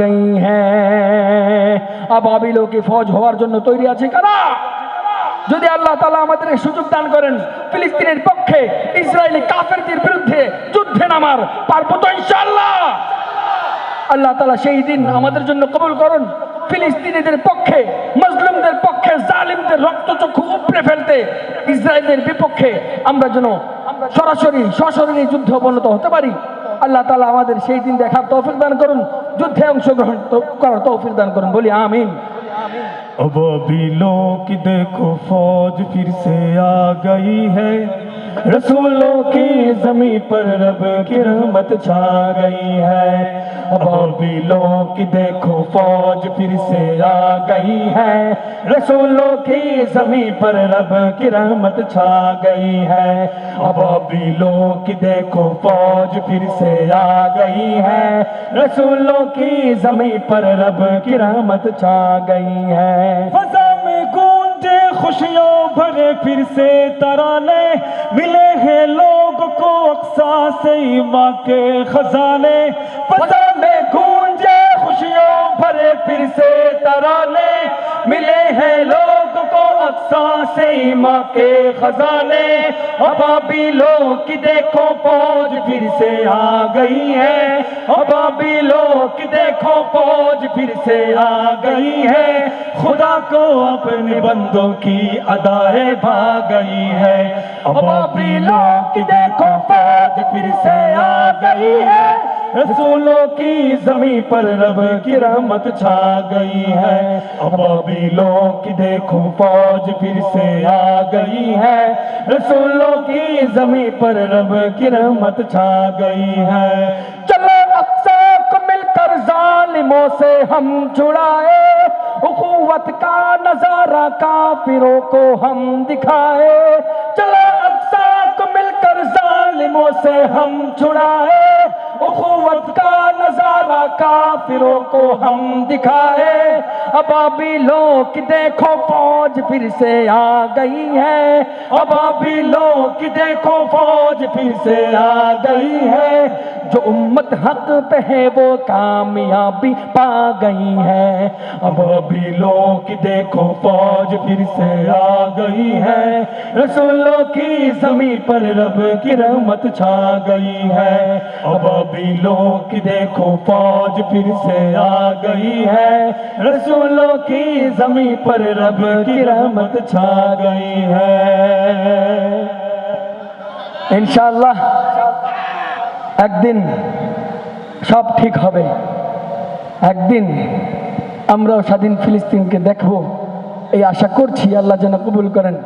গই হ্যাঁ আবাবিল কি ফৌজ হওয়ার জন্য তৈরি আছে কারা যদি আল্লাহ তালা আমাদের সুযোগ দান করেন ফিলিস্তিনের পক্ষে ইসরায়েলি কাফেরদের বিরুদ্ধে যুদ্ধে নামার পারব তো ইনশাল্লাহ আল্লাহ তালা সেই দিন আমাদের জন্য কবুল করুন। ফিলিস্তিনিদের পক্ষে, মুসলিমদের পক্ষে, জালিমদের রক্তচক্ষু উপড়ে ফেলতে ইসরায়েলের বিপক্ষে আমরা যেন সরাসরি সশরীরে যুদ্ধ অবনত হতে পারি। اللہ تعالیٰ ہمارے دن دیکھا توفیق دان کردے امر گرہن تو توفیق دان لوگ دیکھو فوج پھر سے آ گئی ہے رسولوں کی زمین پر رب کی رحمت چھا گئی ہے۔ بھی لوگ دیکھو فوج پھر سے آ گئی ہے۔ رسولوں کی زمین پر رب کی رحمت چھا گئی ہے۔ بھی لوگ دیکھو فوج پھر سے آ گئی ہے۔ رسولوں کی زمین پر رب کی رحمت چھا گئی ہے۔ خوشیوں بھرے پھر سے ترانے ملے ہیں لوگ کو اقصہ سے ماں کے خزانے۔ پتہ میں سے ماں کے خزانے ابابیلوں کی دیکھو فوج پھر سے آ گئی ہے۔ ابابیلوں کی دیکھو پوج پھر سے آ گئی ہے۔ خدا کو اپنے بندوں کی ادائے بھا گئی ہے۔ ابابیلوں کی دیکھو پوج پھر سے آ گئی ہے۔ رسولوں کی زمین پر رب کی رحمت چھا گئی ہے۔ اب ابابیلوں کی دیکھو پوج پھر سے آ گئی ہے۔ رسولوں کی زمین پر رب کی رحمت چھا گئی ہے۔ چلو کو مل کر ظالموں سے ہم چھڑائے۔ اخوت کا نظارہ کافروں کو ہم دکھائے۔ چلو کو مل کر ظالموں سے ہم چھڑائے۔ کافروں کو ہم دکھائے۔ ابابی لوگ دیکھو، فوج پھر سے آ گئی ہے۔ ابابی لوگ دیکھو، فوج پھر سے آ گئی ہے۔ جو امت حق پہ ہے وہ کامیابی پا گئی ہے۔ اب ابھی لوگ دیکھو فوج پھر سے آ گئی ہے۔ رسولوں کی زمین پر رب کی رحمت چھا گئی ہے۔ اب ابھی لوگ دیکھو فوج پھر سے آ گئی ہے۔ رسولوں کی زمین پر رب کی رحمت چھا گئی ہے۔ انشاءاللہ একদিন সব ঠিক হবে। একদিন আমরাও স্বাধীন ফিলিস্তিনকে দেখব। এই আশা করছি আল্লাহ যেন কবুল করেন।